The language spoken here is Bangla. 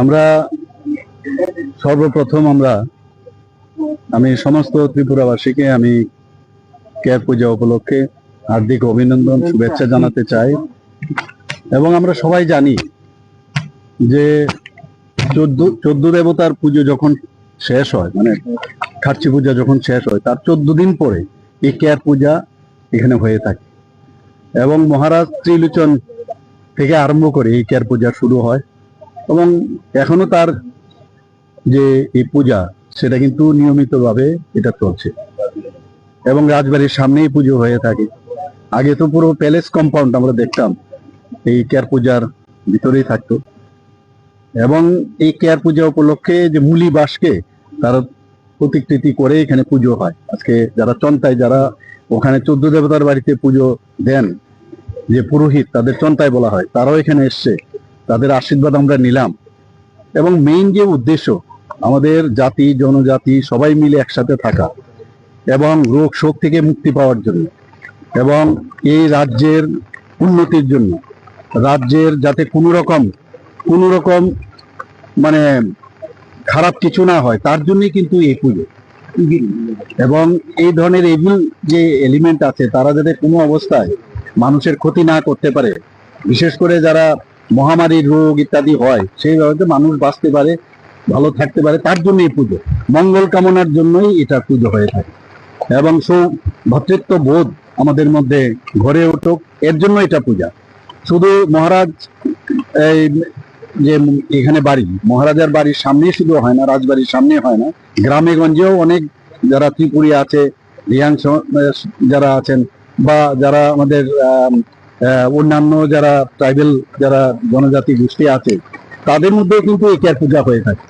আমরা সর্বপ্রথম আমরা, আমি সমস্ত ত্রিপুরাবাসীকে আমি কেয়ার পূজা উপলক্ষে হার্দিক অভিনন্দন, শুভেচ্ছা জানাতে চাই। এবং আমরা সবাই জানি যে চোদ্দ চোদ্দ দেবতার পুজো যখন শেষ হয় মানে খার্চি পূজা যখন শেষ হয়, তার চোদ্দ দিন পরে এই কেয়ার পূজা এখানে হয়ে থাকে। এবং মহারাজ ত্রিলোচন থেকে আরম্ভ করে এই কেয়ার পূজা শুরু হয়। এবং এখনও তার যে এই পূজা, সেটা কিন্তু নিয়মিতভাবে এটা চলছে। এবং রাজবাড়ির সামনেই পুজো হয়ে থাকে। আগে তো পুরো প্যালেস কম্পাউন্ড আমরা দেখতাম, এই কেয়ার পূজার ভিতরেই থাকতো। এবং এই কেয়ার পূজা উপলক্ষে যে মুলি বাসকে তারা প্রতিকৃতি করে এখানে পুজো হয়। আজকে যারা চন্তায় যারা ওখানে চোদ্দ দেবতার বাড়িতে পুজো দেন, যে পুরোহিত তাদের চন্তায় বলা হয়, তারাও এখানে এসছে। তাদের আশীর্বাদ আমরা নিলাম। এবং মেইন যে উদ্দেশ্য, আমাদের জাতি, জনজাতি সবাই মিলে একসাথে থাকা এবং রোগ শোক থেকে মুক্তি পাওয়ার জন্য এবং এই রাজ্যের উন্নতির জন্য। রাজ্যের যাতে কোনো রকম কোনো রকম মানে খারাপ কিছু না হয়, তার জন্যই কিন্তু এই পুজো। এবং এই ধরনের এভিল যে এলিমেন্ট আছে, তারা যাতে কোনো অবস্থায় মানুষের ক্ষতি না করতে পারে, বিশেষ করে যারা মহামারীর রোগ ইত্যাদি হয়, সেইভাবে মানুষ বাঁচতে পারে, ভালো থাকতে পারে, তার জন্য এই পুজো। মঙ্গল কামনার জন্যই এটা পুজো হয়ে থাকে। এবং সৌ ভ্রাতৃত্ব বোধ আমাদের মধ্যে গড়ে উঠুক, এর জন্য এটা পূজা। শুধু মহারাজ এই যে এখানে বাড়ি, মহারাজার বাড়ির সামনেই শুধু হয় না, রাজবাড়ির সামনে হয় না গ্রামে গঞ্জেও অনেক যারা ত্রিপুরী আছে রিয়াং যারা আছেন, বা যারা আমাদের অন্যান্য যারা ট্রাইবেল যারা জনজাতি গোষ্ঠী আছে তাদের মধ্যে কিন্তু এই পূজা হয়ে থাকে।